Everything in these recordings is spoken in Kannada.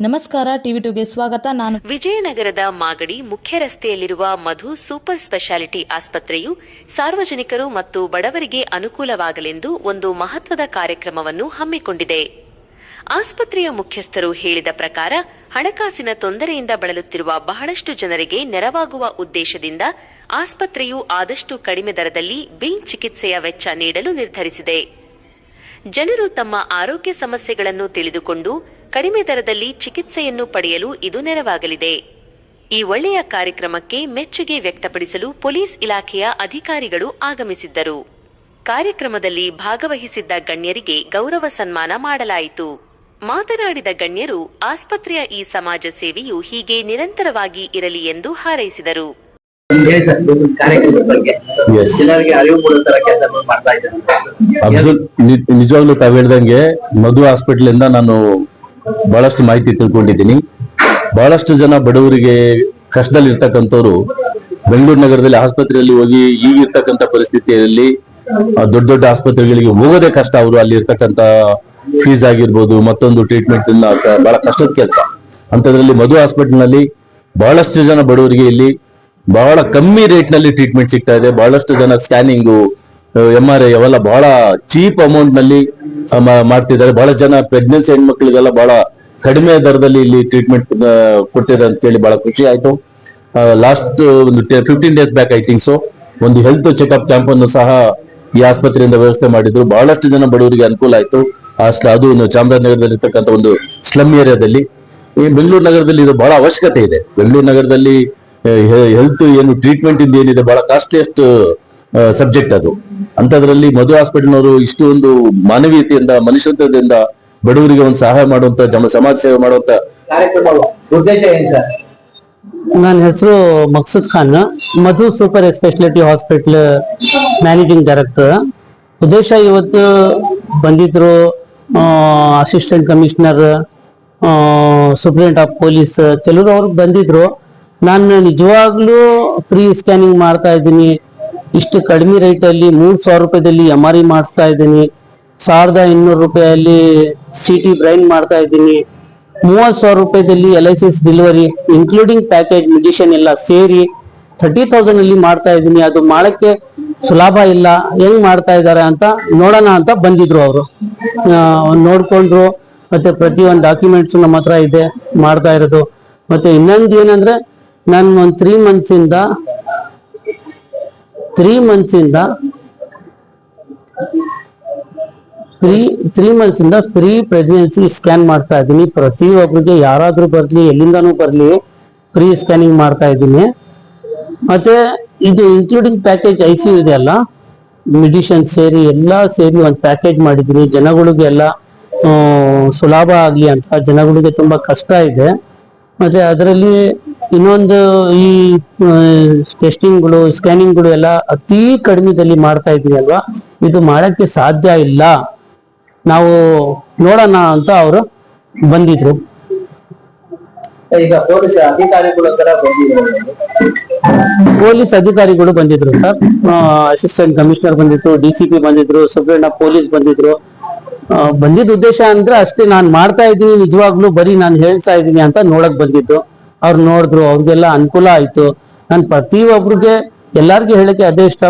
ನಮಸ್ಕಾರ, ಟಿವಿ ಟುಗೆ ಸ್ವಾಗತ. ನಾನು ವಿಜಯನಗರದ ಮಾಗಡಿ ಮುಖ್ಯ ರಸ್ತೆಯಲ್ಲಿರುವ ಮಧು ಸೂಪರ್ ಸ್ಪೆಷಾಲಿಟಿ ಆಸ್ಪತ್ರೆಯು ಸಾರ್ವಜನಿಕರು ಮತ್ತು ಬಡವರಿಗೆ ಅನುಕೂಲವಾಗಲೆಂದು ಒಂದು ಮಹತ್ವದ ಕಾರ್ಯಕ್ರಮವನ್ನು ಹಮ್ಮಿಕೊಂಡಿದೆ. ಆಸ್ಪತ್ರೆಯ ಮುಖ್ಯಸ್ಥರು ಹೇಳಿದ ಪ್ರಕಾರ, ಹಣಕಾಸಿನ ತೊಂದರೆಯಿಂದ ಬಳಲುತ್ತಿರುವ ಬಹಳಷ್ಟು ಜನರಿಗೆ ನೆರವಾಗುವ ಉದ್ದೇಶದಿಂದ ಆಸ್ಪತ್ರೆಯು ಆದಷ್ಟು ಕಡಿಮೆ ದರದಲ್ಲಿ ಬಿಲ್ ಚಿಕಿತ್ಸೆಯ ವೆಚ್ಚ ನೀಡಲು ನಿರ್ಧರಿಸಿದೆ. ಜನರು ತಮ್ಮ ಆರೋಗ್ಯ ಸಮಸ್ಯೆಗಳನ್ನು ತಿಳಿದುಕೊಂಡು ಕಡಿಮೆ ದರದಲ್ಲಿ ಚಿಕಿತ್ಸೆಯನ್ನು ಪಡೆಯಲು ಇದು ನೆರವಾಗಲಿದೆ. ಈ ಒಳ್ಳೆಯ ಕಾರ್ಯಕ್ರಮಕ್ಕೆ ಮೆಚ್ಚುಗೆ ವ್ಯಕ್ತಪಡಿಸಲು ಪೊಲೀಸ್ ಇಲಾಖೆಯ ಅಧಿಕಾರಿಗಳು ಆಗಮಿಸಿದ್ದರು. ಕಾರ್ಯಕ್ರಮದಲ್ಲಿ ಭಾಗವಹಿಸಿದ್ದ ಗಣ್ಯರಿಗೆ ಗೌರವ ಸನ್ಮಾನ ಮಾಡಲಾಯಿತು. ಮಾತನಾಡಿದ ಗಣ್ಯರು ಆಸ್ಪತ್ರೆಯ ಈ ಸಮಾಜ ಸೇವೆಯು ಹೀಗೆ ನಿರಂತರವಾಗಿ ಇರಲಿ ಎಂದು ಹಾರೈಸಿದರು. ನಿಜವಾಗ್ಲೂ ತಾವ್ ಹೇಳ್ದಂಗೆ ಮಧು ಹಾಸ್ಪಿಟಲ್ ಇಂದ ನಾನು ಬಹಳಷ್ಟು ಮಾಹಿತಿ ತಿಳ್ಕೊಂಡಿದ್ದೀನಿ. ಬಹಳಷ್ಟು ಜನ ಬಡವರಿಗೆ ಕಷ್ಟದಲ್ಲಿ ಇರ್ತಕ್ಕಂಥವ್ರು ಬೆಂಗಳೂರು ನಗರದಲ್ಲಿ ಆಸ್ಪತ್ರೆಯಲ್ಲಿ ಹೋಗಿ ಈಗಿರ್ತಕ್ಕಂಥ ಪರಿಸ್ಥಿತಿಯಲ್ಲಿ ದೊಡ್ಡ ದೊಡ್ಡ ಆಸ್ಪತ್ರೆಗಳಿಗೆ ಹೋಗೋದೇ ಕಷ್ಟ. ಅವರು ಅಲ್ಲಿ ಇರ್ತಕ್ಕಂಥ ಫೀಸ್ ಆಗಿರ್ಬೋದು, ಮತ್ತೊಂದು ಟ್ರೀಟ್ಮೆಂಟ್ ಬಹಳ ಕಷ್ಟದ ಕೆಲಸ. ಅಂತದ್ರಲ್ಲಿ ಮಧು ಹಾಸ್ಪಿಟಲ್ನಲ್ಲಿ ಬಹಳಷ್ಟು ಜನ ಬಡವರಿಗೆ ಇಲ್ಲಿ ಬಹಳ ಕಮ್ಮಿ ರೇಟ್ನಲ್ಲಿ ಟ್ರೀಟ್ಮೆಂಟ್ ಸಿಗ್ತಾ ಇದೆ. ಬಹಳಷ್ಟು ಜನ ಸ್ಕ್ಯಾನಿಂಗು ಎಂ ಆರ್ ಐ ಅವೆಲ್ಲ ಬಹಳ ಚೀಪ್ ಅಮೌಂಟ್ನಲ್ಲಿ ಮಾಡ್ತಿದ್ದಾರೆ. ಬಹಳ ಜನ ಪ್ರೆಗ್ನೆನ್ಸಿ ಹೆಣ್ಮಕ್ಳಿಗೆಲ್ಲ ಬಹಳ ಕಡಿಮೆ ದರದಲ್ಲಿ ಇಲ್ಲಿ ಟ್ರೀಟ್ಮೆಂಟ್ ಕೊಡ್ತಿದ್ದಾರೆ ಅಂತ ಹೇಳಿ ಬಹಳ ಖುಷಿ ಆಯ್ತು. ಲಾಸ್ಟ್ ಒಂದು fifteen days back I think so ಒಂದು ಹೆಲ್ತ್ ಚೆಕ್ಅಪ್ ಕ್ಯಾಂಪ್ ಅನ್ನು ಸಹ ಈ ಆಸ್ಪತ್ರೆಯಿಂದ ವ್ಯವಸ್ಥೆ ಮಾಡಿದ್ರು. ಬಹಳಷ್ಟು ಜನ ಬಡವರಿಗೆ ಅನುಕೂಲ ಆಯ್ತು. ಅಷ್ಟು ಅದು ಒಂದು ಚಾಮರಾಜನಗರದಲ್ಲಿ ಇರ್ತಕ್ಕಂಥ ಒಂದು ಸ್ಲಮ್ ಏರಿಯಾದಲ್ಲಿ ಈ ಬೆಂಗಳೂರು ನಗರದಲ್ಲಿ ಇದು ಬಹಳ ಅವಶ್ಯಕತೆ ಇದೆ. ಬೆಂಗಳೂರು ನಗರದಲ್ಲಿ ಹೆಲ್ತ್ ಏನು ಟ್ರೀಟ್ಮೆಂಟ್ ಇಂದ ಏನಿದೆ, ಬಹಳ ಕಾಸ್ಟ್ಲಿಯಸ್ಟ್ ಸಬ್ಜೆಕ್ಟ್ ಅದು. ಅಂತದ್ರಲ್ಲಿ ಮಧು ಹಾಸ್ಪಿಟಲ್ನವರು ಇಷ್ಟು ಒಂದು ಮಾನವೀಯತೆಯಿಂದ, ಮನುಷ್ಯತ್ವದಿಂದ ಬಡವರಿಗೆ ಒಂದು ಸಹಾಯ ಮಾಡುವಂತ ಸಮಾಜ ಸೇವೆ ಮಾಡುವಂತ ಉದ್ದೇಶ ನನ್ನ ಹೆಸರು Maqsood Khan. Madhu super speciality hospital managing director. ಉದ್ದೇಶ ಇವತ್ತು ಬಂದಿದ್ರು assistant commissioner superintendent of police. ಕೆಲವರು ಅವ್ರಿಗೆ ಬಂದಿದ್ರು. ನಾನು ನಿಜವಾಗ್ಲೂ ಫ್ರೀ ಸ್ಕ್ಯಾನಿಂಗ್ ಮಾಡ್ತಾ ಇದ್ದೀನಿ. ಇಷ್ಟು ಕಡಿಮೆ ರೇಟಲ್ಲಿ ಮೂರು ಸಾವಿರ ರೂಪಾಯಿದಲ್ಲಿ ಎಂ ಆರ್ ಐ ಮಾಡಿಸ್ತಾ ಇದ್ದೀನಿ. ಸಾವಿರದ ಇನ್ನೂರು ರೂಪಾಯಲ್ಲಿ ಸಿ ಟಿ ಬ್ರೈನ್ ಮಾಡ್ತಾ ಇದ್ದೀನಿ. ಮೂವತ್ತು ಸಾವಿರ ರೂಪಾಯಿದಲ್ಲಿ L I C delivery including package medicine ಎಲ್ಲ ಸೇರಿ ಥರ್ಟಿ ತೌಸಂಡ್ ಅಲ್ಲಿ ಮಾಡ್ತಾ ಇದ್ದೀನಿ. ಅದು ಮಾಡಕ್ಕೆ ಸುಲಭ ಇಲ್ಲ. ಹೆಂಗ್ ಮಾಡ್ತಾ ಇದ್ದಾರೆ ಅಂತ ನೋಡೋಣ ಅಂತ ಬಂದಿದ್ರು ಅವರು. ನೋಡ್ಕೊಂಡ್ರು. ಮತ್ತೆ ಪ್ರತಿಯೊಂದು ಡಾಕ್ಯುಮೆಂಟ್ಸ್ ನಮ್ಮ ಹತ್ರ ಇದೆ, ಮಾಡ್ತಾ ಇರೋದು. ಮತ್ತೆ ಇನ್ನೊಂದು ಏನಂದ್ರೆ, ನಾನು ಒಂದು ತ್ರೀ ಮಂತ್ಸ್ ಇಂದ ತ್ರೀ ಮಂತ್ಸ್ ಇಂದ ತ್ರೀ ಮಂತ್ಸ್ ಇಂದ ಫ್ರೀ ಪ್ರೆಗ್ನೆನ್ಸಿ ಸ್ಕ್ಯಾನ್ ಮಾಡ್ತಾ ಇದ್ದೀನಿ. ಪ್ರತಿಯೊಬ್ಬರಿಗೆ ಯಾರಾದ್ರೂ ಬರ್ಲಿ, ಎಲ್ಲಿಂದಾನೂ ಬರ್ಲಿ ಪ್ರೀ ಸ್ಕ್ಯಾನಿಂಗ್ ಮಾಡ್ತಾ ಇದ್ದೀನಿ. ಮತ್ತೆ ಇದು ಇನ್ಕ್ಲೂಡಿಂಗ್ ಪ್ಯಾಕೇಜ್ ಐ ಸಿ ಇದೆ ಅಲ್ಲ? ಮೆಡಿಷನ್ ಸೇರಿ, ಎಲ್ಲ ಸೇರಿ ಒಂದು ಪ್ಯಾಕೇಜ್ ಮಾಡಿದ್ದೀನಿ. ಜನಗಳಿಗೆಲ್ಲ ಸುಲಭ ಆಗಲಿ ಅಂತ. ಜನಗಳಿಗೆ ತುಂಬಾ ಕಷ್ಟ ಇದೆ. ಮತ್ತೆ ಅದರಲ್ಲಿ ಇನ್ನೊಂದು ಈ ಟೆಸ್ಟಿಂಗ್ಗಳು ಸ್ಕ್ಯಾನಿಂಗ್ಗಳು ಎಲ್ಲ ಅತಿ ಕಡಿಮೆದಲ್ಲಿ ಮಾಡ್ತಾ ಇದ್ವಿ ಅಲ್ವಾ? ಇದು ಮಾಡಕ್ಕೆ ಸಾಧ್ಯ ಇಲ್ಲ. ನಾವು ನೋಡೋಣ ಅಂತ ಅವರು ಬಂದಿದ್ರು. ಈಗ ಪೊಲೀಸ್ ಅಧಿಕಾರಿಗಳು ಪೊಲೀಸ್ ಅಧಿಕಾರಿಗಳು ಬಂದಿದ್ರು ಸರ್. ಅಸಿಸ್ಟೆಂಟ್ ಕಮಿಷನರ್ ಬಂದಿದ್ರು ಡಿ ಸಿ ಪಿ ಬಂದಿದ್ರು ಸೂಪ್ರೆಂಟ್ ಆಫ್ ಪೊಲೀಸ್ ಬಂದಿದ್ರು ಬಂದಿದ್ದ ಉದ್ದೇಶ ಅಂದ್ರೆ ಅಷ್ಟೇ ನಾನು ಮಾಡ್ತಾ ಇದ್ದೀನಿ ನಿಜವಾಗ್ಲೂ ಬರೀ ನಾನು ಹೇಳ್ತಾ ಇದ್ದೀನಿ ಅಂತ ನೋಡಕ್ ಬಂದಿದ್ದು. ಅವ್ರು ನೋಡಿದ್ರು ಅವ್ರಿಗೆಲ್ಲ ಅನುಕೂಲ ಆಯ್ತು. ನಾನು ಪ್ರತಿಯೊಬ್ರಿಗೆ ಎಲ್ಲಾರ್ಗು ಹೇಳಕ್ಕೆ ಅದೇ ಇಷ್ಟ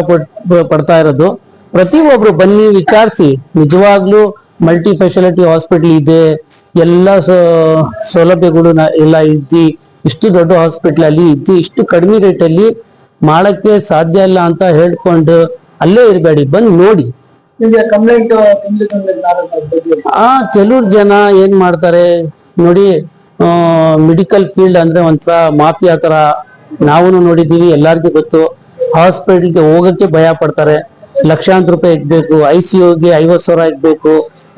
ಪಡ್ತಾ ಇರೋದು. ಪ್ರತಿಯೊಬ್ರು ಬನ್ನಿ ವಿಚಾರಿಸಿ. ನಿಜವಾಗ್ಲೂ ಮಲ್ಟಿ ಸ್ಪೆಷಾಲಿಟಿ ಹಾಸ್ಪಿಟಲ್ ಇದೆ. ಎಲ್ಲ ಸೌಲಭ್ಯಗಳು ಎಲ್ಲ ಇದ್ದಿ. ಇಷ್ಟು ದೊಡ್ಡ ಹಾಸ್ಪಿಟಲ್ ಅಲ್ಲಿ ಇದ್ದು. ಇಷ್ಟು ಕಡಿಮೆ ರೇಟ್ ಅಲ್ಲಿ ಮಾಡಕ್ಕೆ ಸಾಧ್ಯ ಇಲ್ಲ ಅಂತ ಹೇಳ್ಕೊಂಡು ಅಲ್ಲೇ ಇರಬೇಡಿ. ಬಂದು ನೋಡಿ. ಆ ಕೆಲವ್ರು ಜನ ಏನ್ ಮಾಡ್ತಾರೆ? ನೋಡಿ ಮೆಡಿಕಲ್ ಫೀಲ್ಡ್ ಅಂದ್ರೆ ಒಂಥರ ಮಾಫಿಯಾ ತರ ನಾವು ನೋಡಿದೀವಿ ಎಲ್ಲರಿಗೂ ಗೊತ್ತು. ಹಾಸ್ಪಿಟಲ್ಗೆ ಹೋಗಕ್ಕೆ ಭಯ ಪಡ್ತಾರೆ. ಲಕ್ಷಾಂತರ ರೂಪಾಯಿ ಇಡ್ಬೇಕು ಐ ಸಿ ಯುಗೆ ಐವತ್ ಸಾವಿರ ಇಡ್ಬೇಕು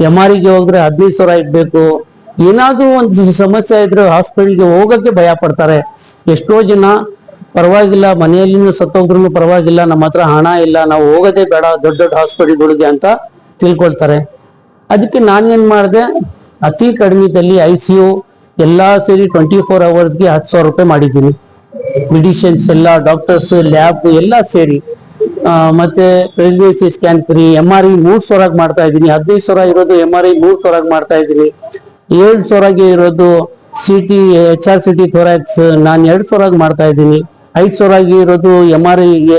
ಎಂ ಆರ್ಗೆ ಹೋದ್ರೆ ಹದಿನೈದು ಸಾವಿರ ಇಡ್ಬೇಕು. ಏನಾದ್ರೂ ಒಂದು ಸಮಸ್ಯೆ ಇದ್ರೆ ಹಾಸ್ಪಿಟಲ್ಗೆ ಹೋಗಕ್ಕೆ ಭಯ ಪಡ್ತಾರೆ. ಎಷ್ಟೋ ಜನ ಪರವಾಗಿಲ್ಲ, ಮನೆಯಲ್ಲಿನೂ ಸತ್ತೋದ್ರೂ ಪರವಾಗಿಲ್ಲ, ನಮ್ಮ ಹತ್ರ ಹಣ ಇಲ್ಲ, ನಾವು ಹೋಗೋದೇ ಬೇಡ, ದೊಡ್ಡ ದೊಡ್ಡ ಹಾಸ್ಪಿಟಲ್ಗಳಿಗೆ ಅಂತ ತಿಳ್ಕೊಳ್ತಾರೆ. ಅದಕ್ಕೆ ನಾನೇನ್ ಮಾಡಿದೆ? ಅತಿ ಕಡಿಮೆದಲ್ಲಿ ಐ ಸಿ ಯು ಎಲ್ಲಾ ಸೇರಿ ಟ್ವೆಂಟಿ ಫೋರ್ ಅವರ್ಸ್ಗೆ ಹತ್ತು ಸಾವಿರ ರೂಪಾಯಿ ಮಾಡಿದ್ದೀನಿ. ಮೆಡಿಸಿನ್ಸ್ ಎಲ್ಲ ಡಾಕ್ಟರ್ಸ್ ಲ್ಯಾಬ್ ಎಲ್ಲ ಸೇರಿ. ಮತ್ತೆ pregnancy scan free M R I ಮೂರು ಸಾವಿರ ಮಾಡ್ತಾ ಇದ್ದೀನಿ. ಹದಿನೈದು ಸಾವಿರ ಇರೋದು ಎಂ ಆರ್ ಐ ಮೂರ್ ಸಾವಿರ ಮಾಡ್ತಾ ಇದ್ದೀನಿ. ಏಳು ಸಾವಿರಗೆ ಇರೋದು C T H R C T thorax ನಾನು ಎರಡು ಸಾವಿರ ಮಾಡ್ತಾ ಇದ್ದೀನಿ. ಐದು ಸಾವಿರ ಇರೋದು ಎಂ ಆರ್ ಐಗೆ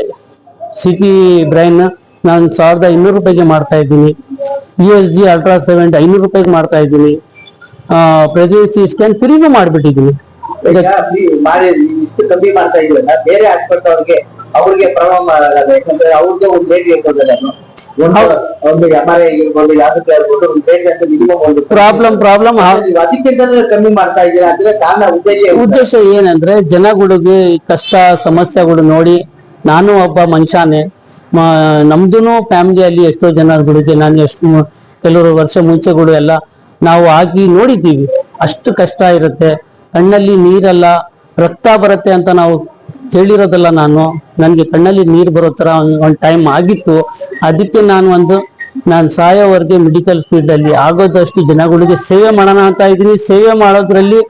ಸಿ ಟಿ ಬ್ರೈನ್ ನಾನು ಸಾವಿರದ ಇನ್ನೂರು ರೂಪಾಯಿಗೆ ಮಾಡ್ತಾ ಇದ್ದೀನಿ. ಯು ಎಸ್ ಜಿ ಅಲ್ಟ್ರಾ ಸೆವೆಂಟ್ ಐನೂರು ರೂಪಾಯಿಗೆ ಮಾಡ್ತಾ ಇದ್ದೀನಿ. ಪ್ರೆಗ್ನೆನ್ಸಿ ಸ್ಕ್ಯಾನ್ ಫ್ರೀನು ಮಾಡಿಬಿಟ್ಟಿದ್ದೀವಿ ಇಷ್ಟು ಕಮ್ಮಿ ಮಾಡ್ತಾ ಇದ್ರಲ್ಲ ಬೇರೆ ಹಾಸ್ಪಿಟಲ್ ಅವ್ರಿಗೆ ಅವ್ರಿಗೆ ಪ್ರಾಬ್ಲಮ್ ಆಗಲ್ಲ ಯಾಕಂದ್ರೆ ಅವ್ರಿಗೆ ಒಂದು ಡೇಟ್ ಇರ್ತದಲ್ಲ ಒಂದು ಐ ಇರ್ಬೋದು ಯಾವ್ದಕ್ಕೆ ಇರ್ಬೋದು ಒಂದು ಡೇಟ್ ಅಂತ ಮಿನಿಮಮ್ ಒಂದು ಪ್ರಾಬ್ಲಮ್ ಪ್ರಾಬ್ಲಮ್ ಅದಕ್ಕಿಂತ ಕಮ್ಮಿ ಮಾಡ್ತಾ ಇದ್ದೀರಾ ಅಂದ್ರೆ ಕಾರಣ ಉದ್ದೇಶ ಉದ್ದೇಶ ಏನಂದ್ರೆ ಜನಗಳಿಗೆ ಕಷ್ಟ ಸಮಸ್ಯೆಗಳು ನೋಡಿ ನಾನು ಒಬ್ಬ ಮನುಷ್ಯನೇ ನಮ್ದು ನಮ್ದುನು ಫ್ಯಾಮಿಲಿಯಲ್ಲಿ ಎಷ್ಟೋ ಜನಗಳಿಗೆ ನಾನು ಎಷ್ಟು ಕೆಲವರು ವರ್ಷ ಮುಂಚೆಗಳು ಎಲ್ಲ ನಾವು ಆಗಿ ನೋಡಿದ್ದೀವಿ. ಅಷ್ಟು ಕಷ್ಟ ಇರುತ್ತೆ. ಕಣ್ಣಲ್ಲಿ ನೀರಲ್ಲ, ರಕ್ತ ಬರುತ್ತೆ ಅಂತ ನಾವು ಕೇಳಿರೋದಲ್ಲ ನಾನು. ನನಗೆ ಕಣ್ಣಲ್ಲಿ ನೀರು ಬರೋ ಥರ ಒಂದು ಟೈಮ್ ಆಗಿತ್ತು. ಅದಕ್ಕೆ ನಾನು ಒಂದು, ನಾನು ಸಾಯೋವರೆಗೆ ಮೆಡಿಕಲ್ ಫೀಲ್ಡ್ ಅಲ್ಲಿ ಆಗೋದಷ್ಟು ಜನಗಳಿಗೆ ಸೇವೆ ಮಾಡೋಣ ಅಂತ ಇದ್ದೀನಿ. ಸೇವೆ ಮಾಡೋದ್ರಲ್ಲಿ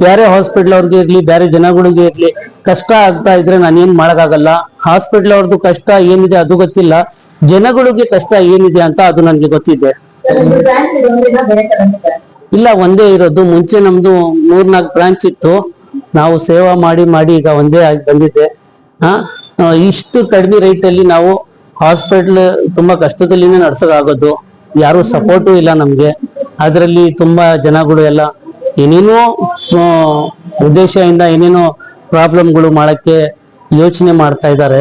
ಬೇರೆ ಹಾಸ್ಪಿಟ್ಲ್ ಅವ್ರಿಗೆ ಇರ್ಲಿ ಬೇರೆ ಜನಗಳಿಗೆ ಇರಲಿ, ಕಷ್ಟ ಆಗ್ತಾ ಇದ್ರೆ ನಾನು ಮಾಡೋಕ್ಕಾಗಲ್ಲ ಮಾಡಕ್ಕಾಗಲ್ಲ. ಹಾಸ್ಪಿಟ್ಲ್ ಅವ್ರದ್ದು ಕಷ್ಟ ಏನಿದೆ ಅದು ಗೊತ್ತಿಲ್ಲ. ಜನಗಳಿಗೆ ಕಷ್ಟ ಏನಿದೆ ಅಂತ ಅದು ನನಗೆ ಗೊತ್ತಿದೆ. ಇಲ್ಲ ಒಂದೇ ಇರೋದು. ಮುಂಚೆ ನಮ್ದು ಮೂರ್ನಾಲ್ಕು ಬ್ರಾಂಚ್ ಇತ್ತು. ನಾವು ಸೇವಾ ಮಾಡಿ ಮಾಡಿ ಈಗ ಒಂದೇ ಆಗಿ ಬಂದಿದೆ. ಇಷ್ಟು ಕಡಿಮೆ ರೇಟ್ ಅಲ್ಲಿ ನಾವು ಹಾಸ್ಪಿಟಲ್ ತುಂಬಾ ಕಷ್ಟದಲ್ಲಿ ನಡ್ಸೋಕಾಗೋದು. ಯಾರು ಸಪೋರ್ಟು ಇಲ್ಲ ನಮ್ಗೆ. ಅದರಲ್ಲಿ ತುಂಬಾ ಜನಗಳು ಎಲ್ಲ ಏನೇನೋ ಉದ್ದೇಶದಿಂದ ಏನೇನೋ ಪ್ರಾಬ್ಲಮ್ಗಳು ಮಾಡಕ್ಕೆ ಯೋಚನೆ ಮಾಡ್ತಾ ಇದ್ದಾರೆ.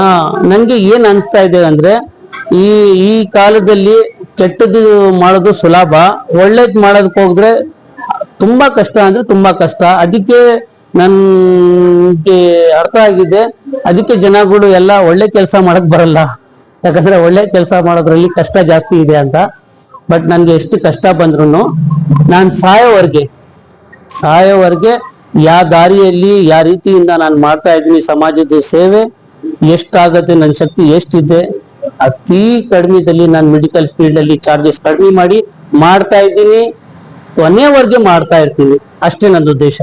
ಹಾ ನಂಗೆ ಏನ್ ಅನಿಸ್ತಾ ಇದೆ ಅಂದ್ರೆ ಈ ಈ ಕಾಲದಲ್ಲಿ ಕೆಟ್ಟದ್ದು ಮಾಡೋದು ಸುಲಭ. ಒಳ್ಳೇದು ಮಾಡೋದಕ್ಕೆ ಹೋದ್ರೆ ತುಂಬಾ ಕಷ್ಟ ಅಂದ್ರೆ ತುಂಬಾ ಕಷ್ಟ. ಅದಕ್ಕೆ ನನ್ಗೆ ಅರ್ಥ ಆಗಿದೆ. ಅದಕ್ಕೆ ಜನಗಳು ಎಲ್ಲ ಒಳ್ಳೆ ಕೆಲಸ ಮಾಡಕ್ ಬರಲ್ಲ. ಯಾಕಂದ್ರೆ ಒಳ್ಳೆ ಕೆಲಸ ಮಾಡೋದ್ರಲ್ಲಿ ಕಷ್ಟ ಜಾಸ್ತಿ ಇದೆ ಅಂತ. ಬಟ್ ನನ್ಗೆ ಎಷ್ಟು ಕಷ್ಟ ಬಂದ್ರು ನಾನು ಸಾಯೋವರೆಗೆ ಸಾಯೋವರೆಗೆ ಯಾವ ದಾರಿಯಲ್ಲಿ ಯಾವ ರೀತಿಯಿಂದ ನಾನು ಮಾಡ್ತಾ ಇದ್ದೀನಿ ಸಮಾಜದ ಸೇವೆ, ಎಷ್ಟಾಗತ್ತೆ ನನ್ನ ಶಕ್ತಿ ಎಷ್ಟಿದೆ ಅತಿ ಕಡಿಮೆದಲ್ಲಿ ನಾನು ಮೆಡಿಕಲ್ ಫೀಲ್ಡ್ ಅಲ್ಲಿ ಚಾರ್ಜಸ್ ಕಡಿಮೆ ಮಾಡಿ ಮಾಡ್ತಾ ಇದ್ದೀನಿ. ಕೊನೆವರೆಗೆ ಮಾಡ್ತಾ ಇರ್ತೀನಿ. ಅಷ್ಟೇ ನನ್ನ ಉದ್ದೇಶ.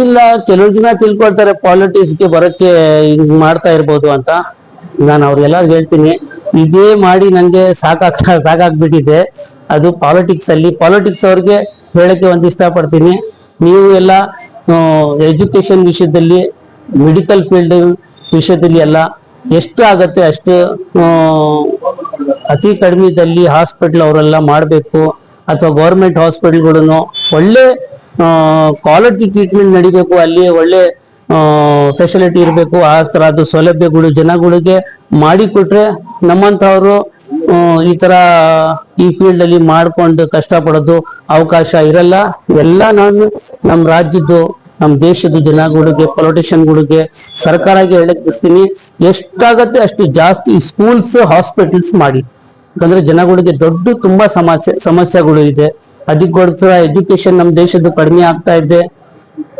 ಇಲ್ಲ ಕೆಲವು ಜನ ತಿಳ್ಕೊಳ್ತಾರೆ ಪಾಲಿಟಿಕ್ಸ್ಗೆ ಬರಕ್ಕೆ ಹಿಂಗ್ ಮಾಡ್ತಾ ಇರ್ಬೋದು ಅಂತ. ನಾನು ಅವ್ರಿಗೆಲ್ಲ ಹೇಳ್ತೀನಿ ಇದೇ ಮಾಡಿ ನನ್ಗೆ ಸಾಕಾಗ್ ಸಾಕಾಗ್ಬಿಟ್ಟಿದೆ. ಅದು ಪಾಲಿಟಿಕ್ಸ್ ಅಲ್ಲಿ. ಪಾಲಿಟಿಕ್ಸ್ ಅವ್ರಿಗೆ ಹೇಳಕ್ಕೆ ಒಂದ್ ಇಷ್ಟಪಡ್ತೀನಿ. ನೀವು ಎಲ್ಲ ಎಜುಕೇಶನ್ ವಿಷಯದಲ್ಲಿ ಮೆಡಿಕಲ್ ಫೀಲ್ಡ್ ವಿಷಯದಲ್ಲಿ ಎಲ್ಲ ಎಷ್ಟು ಆಗತ್ತೆ ಅಷ್ಟು ಅತಿ ಕಡಿಮೆದಲ್ಲಿ ಹಾಸ್ಪಿಟ್ಲ್ ಅವರೆಲ್ಲ ಮಾಡಬೇಕು ಅಥವಾ ಗೌರ್ಮೆಂಟ್ ಹಾಸ್ಪಿಟಲ್ಗಳನ್ನು ಒಳ್ಳೆ ಕ್ವಾಲಿಟಿ ಟ್ರೀಟ್ಮೆಂಟ್ ನಡಿಬೇಕು, ಅಲ್ಲಿ ಒಳ್ಳೆ ಫೆಸಿಲಿಟಿ ಇರಬೇಕು, ಆ ಥರದ್ದು ಸೌಲಭ್ಯಗಳು ಜನಗಳಿಗೆ ಮಾಡಿಕೊಟ್ರೆ ನಮ್ಮಂಥವರು ಈ ಥರ ಈ ಫೀಲ್ಡಲ್ಲಿ ಮಾಡ್ಕೊಂಡು ಕಷ್ಟಪಡೋದು ಅವಕಾಶ ಇರಲ್ಲ. ಎಲ್ಲ ನಾನು ನಮ್ಮ ರಾಜ್ಯದ್ದು ನಮ್ಮ ದೇಶದ ಜನಗಳಿಗೆ ಪೊಲಿಟಿಷಿಯನ್ಗಳಿಗೆ ಸರ್ಕಾರಕ್ಕೆ ಹೇಳಕ್ ಬಯಸ್ತೀನಿ ಎಷ್ಟಾಗತ್ತೆ ಅಷ್ಟು ಜಾಸ್ತಿ ಸ್ಕೂಲ್ಸ್ ಹಾಸ್ಪಿಟಲ್ಸ್ ಮಾಡಿ. ಯಾಕಂದ್ರೆ ಜನಗಳಿಗೆ ದೊಡ್ಡ ತುಂಬಾ ಸಮಸ್ಯೆ ಸಮಸ್ಯೆಗಳು ಇದೆ. ಅದಕ್ಕೋಸ್ಕರ ಎಜುಕೇಶನ್ ನಮ್ಮ ದೇಶದ್ದು ಕಡಿಮೆ ಆಗ್ತಾ ಇದೆ.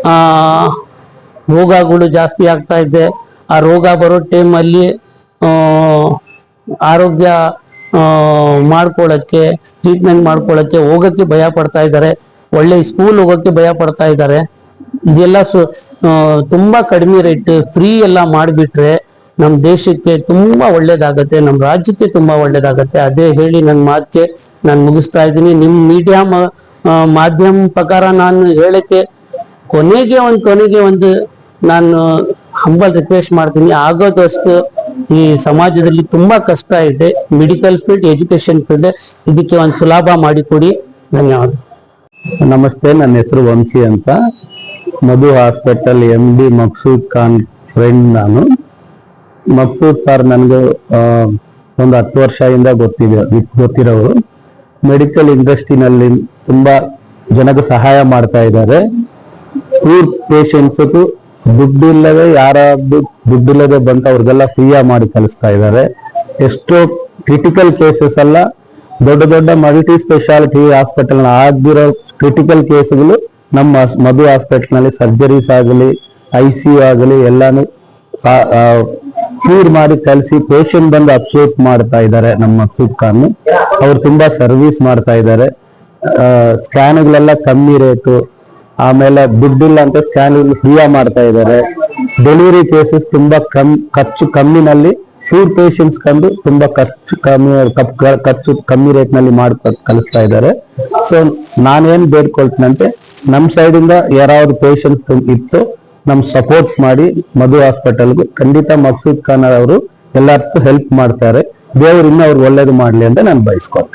ಆ ರೋಗಗಳು ಜಾಸ್ತಿ ಆಗ್ತಾ ಇದೆ. ಆ ರೋಗ ಬರೋ ಟೈಮಲ್ಲಿ ಆರೋಗ್ಯ ಆ, ಮಾಡ್ಕೊಳಕ್ಕೆ ಟ್ರೀಟ್ಮೆಂಟ್ ಮಾಡ್ಕೊಳಕ್ಕೆ ಹೋಗಕ್ಕೆ ಭಯ ಪಡ್ತಾ ಇದ್ದಾರೆ. ಒಳ್ಳೆ ಸ್ಕೂಲ್ ಹೋಗಕ್ಕೆ ಭಯ ಪಡ್ತಾ ಇದ್ದಾರೆ. ಇದೆಲ್ಲ ಸು ತುಂಬಾ ಕಡಿಮೆ ರೇಟ್ ಫ್ರೀ ಎಲ್ಲ ಮಾಡಿಬಿಟ್ರೆ ನಮ್ಮ ದೇಶಕ್ಕೆ ತುಂಬಾ ಒಳ್ಳೇದಾಗತ್ತೆ ನಮ್ಮ ರಾಜ್ಯಕ್ಕೆ ತುಂಬಾ ಒಳ್ಳೇದಾಗತ್ತೆ. ಅದೇ ಹೇಳಿ ನನ್ನ ಮಾತಿಗೆ ನಾನು ಮುಗಿಸ್ತಾ ಇದ್ದೀನಿ. ನಿಮ್ಮ ಮೀಡಿಯಾ ಮಾಧ್ಯಮ ಪ್ರಕಾರ ನಾನು ಹೇಳಕ್ಕೆ ಕೊನೆಗೆ ಒಂದು ಕೊನೆಗೆ ಒಂದು ನಾನು ಹಂಬಲ್ ರಿಕ್ವೆಸ್ಟ್ ಮಾಡ್ತೀನಿ. ಆಗೋದಷ್ಟು ಈ ಸಮಾಜದಲ್ಲಿ ತುಂಬಾ ಕಷ್ಟ ಇದೆ. ಮೆಡಿಕಲ್ ಫೀಲ್ಡ್ ಎಜುಕೇಶನ್ ಫೀಲ್ಡ್ ಇದಕ್ಕೆ ಒಂದು ಸುಲಭ ಮಾಡಿಕೊಡಿ. ಧನ್ಯವಾದ. ನಮಸ್ತೆ. ನನ್ನ ಹೆಸರು ವಂಶಿ ಅಂತ. Madhu hospital M D Maqsood Khan friend ನಾನು. ಮಕ್ಸೂದ್ ಸರ್ ನನಗೆ ಒಂದು ಹತ್ತು ವರ್ಷದಿಂದ ಗೊತ್ತಿದೆ, ಗೊತ್ತಿರೋರು. ಮೆಡಿಕಲ್ ಇಂಡಸ್ಟ್ರಿನಲ್ಲಿ ತುಂಬಾ ಜನಕ್ಕೆ ಸಹಾಯ ಮಾಡ್ತಾ ಇದ್ದಾರೆ. ಪೂರ್ ಪೇಷಂಟ್ಸ್ ದುಡ್ಡಿಲ್ಲದೆ ಯಾರಾದ್ರು ದುಡ್ಡಿಲ್ಲದೆ ಬಂತ ಅವ್ರಿಗೆಲ್ಲ ಫ್ರೀಯಾ ಮಾಡಿ ಕಲಿಸ್ತಾ ಇದ್ದಾರೆ. ಎಷ್ಟೋ ಕ್ರಿಟಿಕಲ್ ಕೇಸಸ್ ಎಲ್ಲ ದೊಡ್ಡ ದೊಡ್ಡ ಮಲ್ಟಿ ಸ್ಪೆಷಾಲಿಟಿ ಹಾಸ್ಪಿಟಲ್ ಆಗಿರೋ ಕ್ರಿಟಿಕಲ್ ಕೇಸ್ಗಳು ನಮ್ಮ ಮಧು ಹಾಸ್ಪಿಟ್ಲ್ನಲ್ಲಿ ಸರ್ಜರೀಸ್ ಆಗಲಿ, ಐ ಸಿ ಯು ಆಗಲಿ ಎಲ್ಲಾನು ಕ್ಯೂರ್ ಮಾಡಿ ಕಲಿಸಿ ಪೇಷಂಟ್ ಬಂದು ಅಪ್ಸೇಟ್ ಮಾಡ್ತಾ ಇದ್ದಾರೆ ನಮ್ಮ ಮಕ್ಸೂದ್ ಖಾನ್ ಅವ್ರು ತುಂಬಾ ಸರ್ವಿಸ್ ಮಾಡ್ತಾ ಇದ್ದಾರೆ. ಸ್ಕ್ಯಾನ್ಗಳೆಲ್ಲ ಕಮ್ಮಿ ರೇಟು. ಆಮೇಲೆ ದುಡ್ಡಿಲ್ಲ ಅಂತ ಸ್ಕ್ಯಾನ್ ಫ್ರೀಯಾಗಿ ಮಾಡ್ತಾ ಇದ್ದಾರೆ. ಡೆಲಿವರಿ ಕೇಸಸ್ ತುಂಬಾ ಕಮ್, ಖರ್ಚು ಕಮ್ಮಿನಲ್ಲಿ ಫ್ಯೂರ್ ಪೇಷಂಟ್ಸ್ ಕಂಡು ತುಂಬಾ ಖರ್ಚು ಕಮ್ಮಿ ಖರ್ಚು ಕಮ್ಮಿ ರೇಟ್ನಲ್ಲಿ ಕಲಿಸ್ತಾ ಇದ್ದಾರೆ. ಸೊ ನಾನೇನ್ ಬೇಡ್ಕೊಳ್ತೀನಂತೆ ನಮ್ ಸೈಡ್ ಇಂದ ಯಾರಾவது ಪೇಷಂಟ್ ಇತ್ತು, ನಮ್ ಸಪೋರ್ಟ್ ಮಾಡಿ ಮಧು ಹಾಸ್ಪಿಟಲ್ಗೆ ಖಂಡಿತ ಮಕ್ಸೂದ್ ಖಾನ್ ಅವರು ಎಲ್ಲರಿಗೂ ಹೆಲ್ಪ್ ಮಾಡ್ತಾರೆ. ದೇವ್ರು ಅವ್ರು ಒಳ್ಳೇದು ಮಾಡ್ಲಿ ಅಂತ ನಾನು ಬಯಸ್ಕೊಳ್ತೇನೆ.